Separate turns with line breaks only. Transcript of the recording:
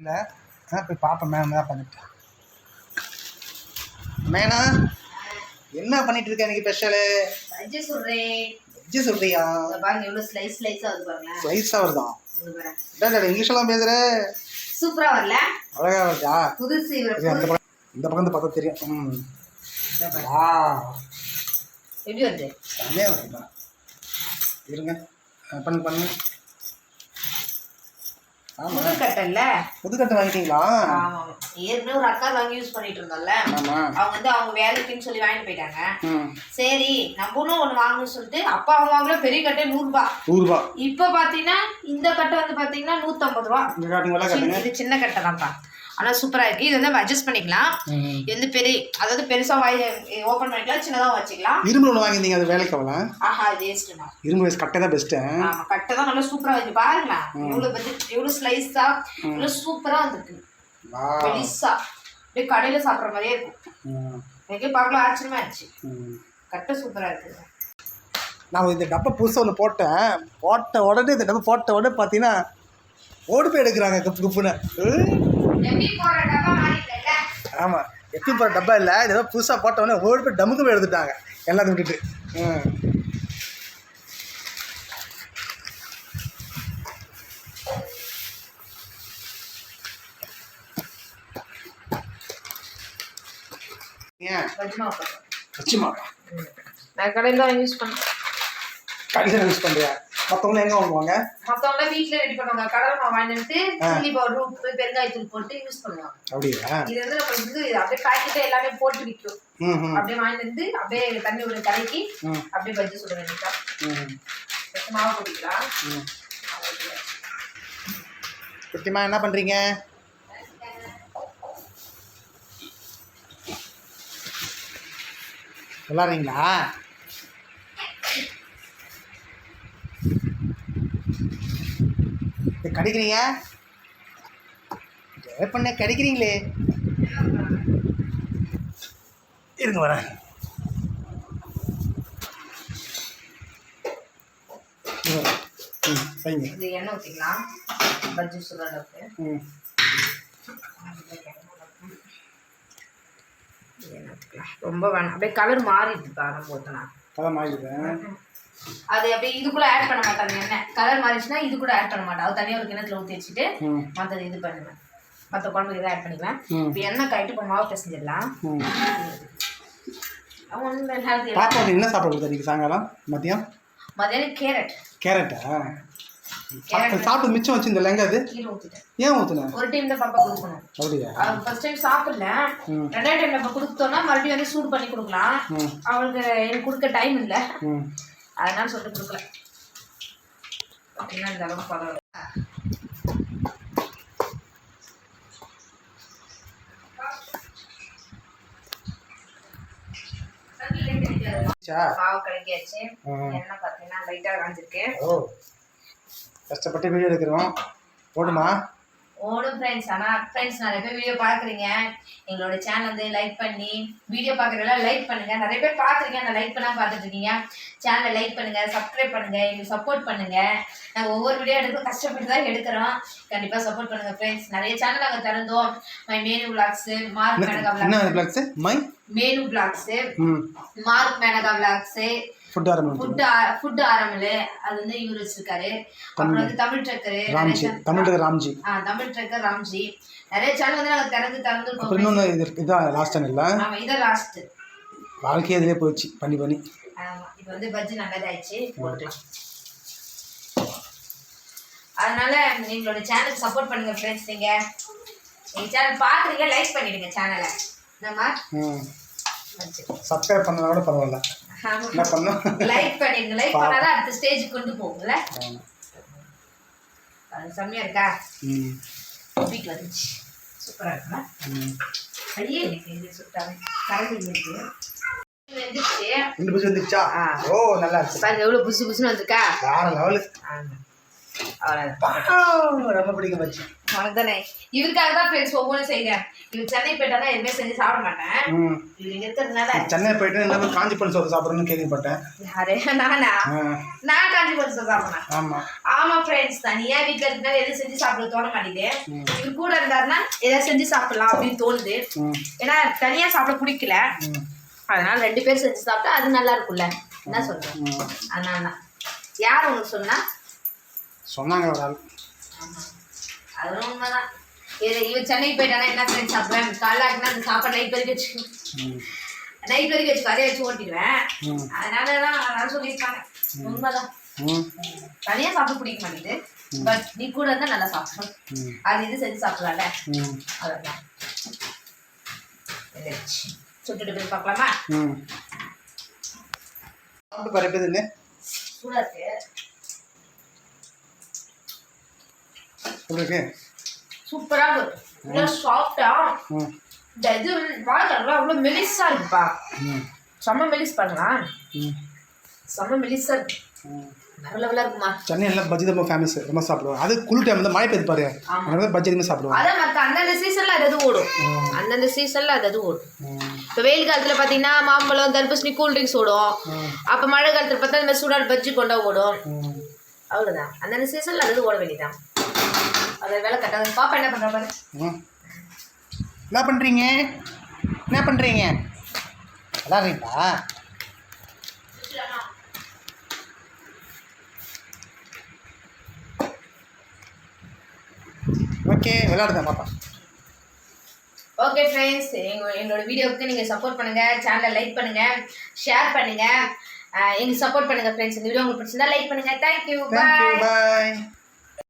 இல்லை. ஆ போய் பார்ப்பேன் மேம் தான் பண்ணிட்டு. மேனா என்ன பண்ணிட்டு இருக்க இன்னைக்கு ஸ்பெஷலு
பஜ்ஜி சொல்றேன்.
வெஜ்ஜு சொல்றியா?
பாருங்க எவ்வளவு ஸ்லைஸ் ஸ்லைஸா வருது பாருங்களேன்
ஸ்லைஸாக வருதான்
இங்க பாருங்க
இதான் இங்கிலீஷ்லாம் பேசுகிற
சூப்பரா வரல?
அழகா வருதா?
புதுசு
அந்த பக்கம் இந்த பக்கம் இருந்து பார்த்தா தெரியும். ம். வா.
எப்படி வருது?
செம்மையாக வருதா இருங்க. பண்ணுங்க பண்ணுங்க ஆமாம்
புது கட்டல்ல
புதுக்கட்டை வாங்கிட்டீங்களா
ஏற்கனவே ஒரு அக்கா வாங்கி யூஸ் பண்ணிட்டு இருந்தோம்ல அவங்க வந்து அவங்க வேலைக்குன்னு சொல்லி வாங்கிட்டு போயிட்டாங்க. சரி நம்மளும் ஒண்ணு வாங்கணும்னு சொல்லிட்டு அப்பா அவங்க வாங்கல பெரிய கட்டை நூறு ரூபாய்
நூறுரூபா
இப்ப பாத்தீங்கன்னா இந்த கட்டை வந்து பாத்தீங்கன்னா நூத்தம்பது ரூபா. இது சின்ன கட்டை தான்ப்பா. ஆனா சூப்பரா இருக்கு. இது வந்து அட்ஜஸ்ட் பண்ணிக்கலாம். இது வந்து பெரிய அதாவது பெருசா வாய் ஓபன் பண்ணிக்கலாம் சின்னதா வச்சுக்கலாம்.
இரும்பு ஒன்று வாங்கியிருந்தீங்க அது வேலைக்கு ஆகலாம்
ஆஹா வேஸ்ட்டுண்ணா
இரும்பு வயசு கட்டை தான் பெஸ்ட்டு
கட்டை தான் நல்லா சூப்பரா இருக்கு. பாருங்களேன். எவ்வளவு பத்தி எவ்வளவு ஸ்லைஸா எவ்வளவு சூப்பரா வந்திருக்கு.
வா.
பெருசா. அப்படியே கடையில சாப்பிடுற மாதிரியே இருக்கும். எனக்கே பார்க்கலாம் ஆச்சரியமா இருந்துச்சு. கட்டை சூப்பரா இருக்கு.
நான் இந்த டப்பா புதுசாக ஒன்று போட்டேன். போட்ட உடனே இந்த டப்பா போட்ட உடனே பார்த்தீங்கன்னா ஓடி போய் எடுக்கிறாங்க கப்பு கப்புன்னு. ஆமாம் எப்பயும் போகிற டப்பா இல்லை இது ஏதோ புதுசாக போட்ட உடனே ஓடி போய் டமுக்கு போய் எடுத்துட்டாங்க. எல்லாத்தையும் விட்டுட்டு. ம்.
நான் கடையில் தான் யூஸ் பண்ணேன்
கடையில் யூஸ் பண்ணுறியா மற்றவங்களும் எங்கே வாங்குவாங்க?
மத்தவங்க வீட்ல ரெடி பண்ணுவாங்க. கடலை மாவு வாங்கிட்டு சில்லி பவுடர் உப்பு பெருங்காயத்தூள் போட்டு யூஸ் பண்ணுவாங்க.
அப்படியா?
இது வந்து நம்ம வந்து அப்படியே பாக்கெட்டை எல்லாமே போட்டு விற்கும் அப்படியே வாங்கிட்டு வந்து அப்படியே தண்ணி ஒரு கலக்கி அப்படியே பஜ்ஜி சுட வேண்டியதா மாவு போட்டுக்கலாம்
குட்டிமா என்ன பண்ணுறீங்க விளாட்றீங்களா? கடிக்கிறீங்க? ஜெய பண்ண கடிக்கிறீங்களே? இருங்க வரேன்.
இது எண்ணெய் ஊற்றிக்கலாம் பஜ்ஜி சுடுற அளவுக்கு. எண்ணெய் ஊற்றிக்கலாம் ரொம்ப வேணாம். அப்படியே கலர் மாறிடுதுப்பா நம்ம ஊற்றினா
கதை மாறிடுவேன்
அது அப்படியே இதுக்குள்ள ஆட் பண்ண மாட்டாங்க. எண்ணெய் கலர் மாறிடுச்சுன்னா இது கூட ஆட் பண்ண மாட்டேன் அது தனியாக ஒரு கிணத்துல ஊற்றி வச்சுட்டு மற்றது இது பண்ணுவேன். மற்ற குழம்புக்கு இதை ஆட் பண்ணிக்கலாம். இப்போ எண்ணெய் காயிட்டு இப்போ மாவு பிசைஞ்சிடலாம்.
பாப்பாவுக்கு என்ன சாப்பிட கொடுத்தா நீங்கள் சாயங்காலம்? மதியம்?
மதியானம் கேரட்.
கேரட்டா? சாப்பிட்டு மிச்சம் வச்சு லெங்க அது? ஏன் ஊற்றுனேன்
ஒரு டைம் தான் பாப்பா கொடுக்கணும்.
அப்படியா?
ஃபர்ஸ்ட் டைம் சாப்பிடல. ரெண்டாவது டைம் நம்ம கொடுத்தோம்னா மறுபடியும் வந்து சூடு பண்ணி கொடுக்கலாம். அவளுக்கு எனக்கு கொடுக்க டைம் இல்லை. அதனால சொல்லிட்டு கொடுக்கல. பார்த்தீங்கன்னா இந்த அளவுக்கு பரவாயில்ல.
சா
மாவு கிடைக்காச்சு
ஆ.
எண்ணெய் பார்த்தீங்கன்னா லைட்டாக காஞ்சிருக்கு.
ஓ. கஷ்டப்பட்டு வீடியோ எடுக்கிறோம். போடுமா?
ஓடும் ஃப்ரெண்ட்ஸ் ஆனால் ஃப்ரெண்ட்ஸ் நிறைய பேர் வீடியோ பார்க்குறீங்க. எங்களோட சேனல் வந்து லைக் பண்ணி வீடியோ பார்க்குறதெல்லாம் லைக் பண்ணுங்க. நிறைய பேர் பார்க்குறீங்க நான் லைக் பண்ணால் பார்த்துட்டு இருக்கீங்க. சேனலை லைக் பண்ணுங்க சப்ஸ்கிரைப் பண்ணுங்க எங்களுக்கு சப்போர்ட் பண்ணுங்க. நாங்கள் ஒவ்வொரு வீடியோ எடுக்க கஷ்டப்பட்டு தான் எடுக்கிறோம். கண்டிப்பாக சப்போர்ட் பண்ணுங்க ஃப்ரெண்ட்ஸ் நிறைய சேனல் நாங்கள் திறந்தோம். My Manu vlogs Mark Menaka vlogs
blogs my
Manu vlogs Mark Menaka vlogs
food ஆரம்பிச்சு
ஃபுட் ஃபுட் ஆரம்பில் அது வந்து இவர் வச்சிருக்காரு. அப்புறம் வந்து தமிழ் ட்ரக்கரு
ராம்ஜி. தமிழ் ராம்ஜி.
ஆ தமிழ் ட்ரக்கர் ராம்ஜி. நிறைய சேனல் வந்து நாங்கள் திறந்து திறந்துருக்கோம்
அப்புறம் இன்னொன்று இது. இதான் லாஸ்ட் சேனல்ல
ஆமாம் இதான் லாஸ்ட்டு
வாழ்க்கையே இதிலே போயிடுச்சு பண்ணி பண்ணி.
ஆமாம் இப்போ வந்து பஜ்ஜி நல்லதாயிடுச்சு. போட்டுக்கலாம் அதனால எங்களோட சேனலுக்கு சப்போர்ட் பண்ணுங்க ஃப்ரெண்ட்ஸ் நீங்கள் எங்கள் சேனல் பார்க்குறீங்க லைக் பண்ணிடுங்க சேனலை நம்ம
ம். சப்ஸ்கிரைப் பண்ணனா கூட பரவாயில்ல. என்ன பண்ணோம்
லைக் பண்ணிடுங்க லைக் பண்ணாதான் அடுத்த ஸ்டேஜுக்கு கொண்டு போகும்ல. அது செம்மையா இருக்கா?
ம்.
வீட்டில் வந்துச்சு. சூப்பராக
ம்.
வெளியே எனக்கு இது சுட்டாங்க கரண்டி இருக்கு. வந்துச்சு?
ரெண்டு. ஓ நல்லா இருக்கு.
பாருங்க எவ்வளோ புதுசு புதுசுன்னு வந்திருக்கா?
வேற லெவலு
ஆமா.
ரொம்ப பிடிக்கும் பஜ்ஜி
உனக்கு தானே இவருக்காக தான் ஃப்ரெண்ட்ஸ் ஒவ்வொன்றும் செய்கிறேன் இவர் சென்னை போயிட்டா தான் எதுவுமே செஞ்சு சாப்பிட மாட்டேன். இவர் இங்கே இருக்கிறதுனால
சென்னை போயிட்டு என்ன காஞ்சிபுரம் சோறு சாப்பிட்றேன்னு கேள்விப்பட்டேன்.
யாரே? நானா? நான் காஞ்சிபுரம் சோறு சாப்பிட்றேன்
ஆமாம்
ஆமா ஃப்ரெண்ட்ஸ் தனியா வீட்ல இருந்தாலும் எதுவும் செஞ்சு சாப்பிட தோண மாட்டேங்குது? இவர் கூட இருந்தாருன்னா எதாவது செஞ்சு சாப்பிடலாம் அப்படின்னு தோணுது. ஏன்னா தனியா சாப்பிட பிடிக்கல. அதனால ரெண்டு பேரும் செஞ்சு சாப்பிட்டா அது நல்லா இருக்கும்ல. என்ன சொல்றேன் அதனால தான் யார் உனக்கு சொன்னா?
சொன்னாங்க ஒரு ஆள்.
அது உண்மைதான். இது இவன் சென்னைக்கு போயிட்டானா என்ன ஃப்ரெண்ட்ஸ் சாப்பிடுவேன்? காலைல ஆக்கினா அந்த சாப்பாடு நைட் வரைக்கும் வச்சு நைட் வரைக்கும் வச்சு அதே வச்சு ஓட்டிடுவேன். அதனால தான் சொல்லியிருக்காங்க. உண்மைதான்.
ம்.
தனியா சாப்பிட பிடிக்க மாட்டேங்குது. பட் நீ கூட இருந்தா நல்லா சாப்பிடும் அது இது செஞ்சு சாப்பிடலாம்ல? அவ்வளோதான் சுட்டுட்டு போய் பார்க்கலாமா?
சாப்பிட்டு இல்லை
சூடாக இருக்கு.
உங்களுக்கு
சூப்பராக இருக்கு. சாஃப்டா இந்த இது வாழைக்காய்லாம் அவ்வளோ மெலிசா இருக்குப்பா. செம்ம மெலிஸ் பண்ணலாம் செம்ம மெலிசா இருக்கு.
ம்.
வேற லெவலாக இருக்குமா?
சென்னையில் பஜ்ஜி ரொம்ப ஃபேமஸ் ரொம்ப சாப்பிடுவோம் அது குளிர் டைம் வந்து மழை பெய்து பாரு. அதனால பஜ்ஜி அதிகமாக சாப்பிடுவோம்
அதான் மற்ற அந்தந்த சீசனில் அது அது ஓடும். அந்தந்த சீசனில் அது அது ஓடும். இப்போ வெயில் காலத்தில் பார்த்தீங்கன்னா மாம்பழம் தர்பூசணி கூல் ட்ரிங்க்ஸ் ஓடும். அப்போ மழை காலத்தில் பார்த்தா இந்த மாதிரி சூடான பஜ்ஜி கொண்டா ஓடும். அவ்வளோதான் அந்தந்த சீசனில் அது ஓட வேண்டியதான் அதை வேலை கட்டாது பாப்பா என்ன பண்ணுறா பாரு.
என்ன பண்ணுறீங்க என்ன பண்ணுறீங்க விளாட்றீங்களா ஓகே விளாடுங்க பாப்பா.
ஓகே ஃப்ரெண்ட்ஸ் எங்க எங்களோட வீடியோவுக்கு நீங்கள் சப்போர்ட் பண்ணுங்கள் சேனலை லைக் பண்ணுங்கள் ஷேர் பண்ணுங்கள் எங்களுக்கு சப்போர்ட் பண்ணுங்கள் ஃப்ரெண்ட்ஸ் இந்த வீடியோ உங்களுக்கு பிடிச்சிருந்தா லைக் பண்ணுங்கள் தேங்க்யூ
பாய்